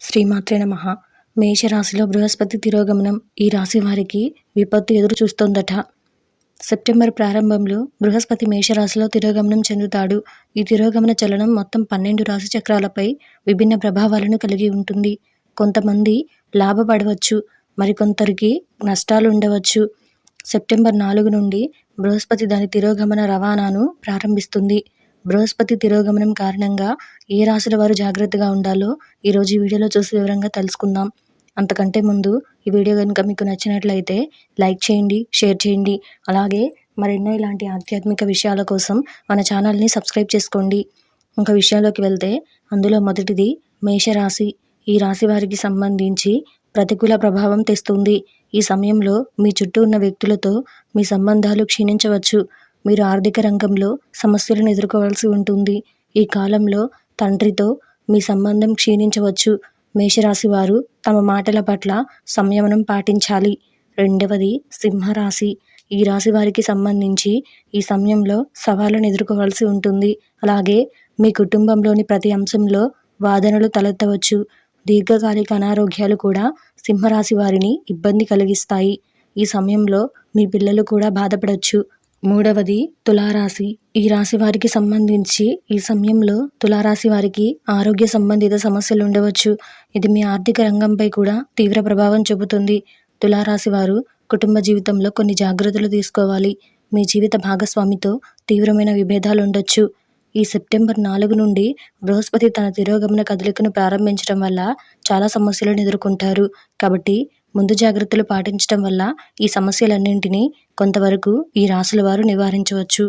శ్రీమాత్రే నమ. మేషరాశిలో బృహస్పతి తిరోగమనం ఈ రాశి వారికి విపత్తు ఎదురు చూస్తోందట. సెప్టెంబర్ ప్రారంభంలో బృహస్పతి మేషరాశిలో తిరోగమనం చెందుతాడు. ఈ తిరోగమన చలనం మొత్తం పన్నెండు రాశి చక్రాలపై విభిన్న ప్రభావాలను కలిగి ఉంటుంది. కొంతమంది లాభపడవచ్చు మరికొందరికి నష్టాలు ఉండవచ్చు. సెప్టెంబర్ నాలుగు నుండి బృహస్పతి దాని తిరోగమన రవాణాను ప్రారంభిస్తుంది. బృహస్పతి తిరోగమనం కారణంగా ఏ రాశుల వారు జాగ్రత్తగా ఉండాలో ఈరోజు ఈ వీడియోలో చూసి వివరంగా తెలుసుకుందాం. అంతకంటే ముందు ఈ వీడియో కనుక మీకు నచ్చినట్లయితే లైక్ చేయండి షేర్ చేయండి. అలాగే మరెన్నో ఇలాంటి ఆధ్యాత్మిక విషయాల కోసం మన ఛానల్ని సబ్స్క్రైబ్ చేసుకోండి. ఇంకా విషయాల్లోకి వెళ్తే అందులో మొదటిది మేషరాశి. ఈ రాశి వారికి సంబంధించి ప్రతికూల ప్రభావం తెస్తుంది. ఈ సమయంలో మీ చుట్టూ ఉన్న వ్యక్తులతో మీ సంబంధాలు క్షీణించవచ్చు. మీరు ఆర్థిక రంగంలో సమస్యలను ఎదుర్కోవాల్సి ఉంటుంది. ఈ కాలంలో తండ్రితో మీ సంబంధం క్షీణించవచ్చు. మేషరాశి వారు తమ మాటల పట్ల సంయమనం పాటించాలి. రెండవది సింహరాశి. ఈ రాశి వారికి సంబంధించి ఈ సమయంలో సవాళ్ళను ఎదుర్కోవాల్సి ఉంటుంది. అలాగే మీ కుటుంబంలోని ప్రతి అంశంలో వాదనలు తలెత్తవచ్చు. దీర్ఘకాలిక అనారోగ్యాలు కూడా సింహరాశి వారిని ఇబ్బంది కలిగిస్తాయి. ఈ సమయంలో మీ పిల్లలు కూడా బాధపడవచ్చు మూడవది తులారాశి. ఈ రాశి వారికి సంబంధించి ఈ సమయంలో తులారాశి వారికి ఆరోగ్య సంబంధిత సమస్యలు ఉండవచ్చు. ఇది మీ ఆర్థిక రంగంపై కూడా తీవ్ర ప్రభావం చూపుతుంది. తులారాశి వారు కుటుంబ జీవితంలో కొన్ని జాగ్రత్తలు తీసుకోవాలి. మీ జీవిత భాగస్వామితో తీవ్రమైన విభేదాలు ఉండొచ్చు. ఈ సెప్టెంబర్ నాలుగు నుండి బృహస్పతి తన తిరోగమన కదలికను ప్రారంభించడం వల్ల చాలా సమస్యలను ఎదుర్కొంటారు. కాబట్టి ముందు జాగ్రత్తలు పాటించడం వల్ల ఈ సమస్యలన్నింటినీ కొంతవరకు ఈ రాసుల వారు నివారించవచ్చు.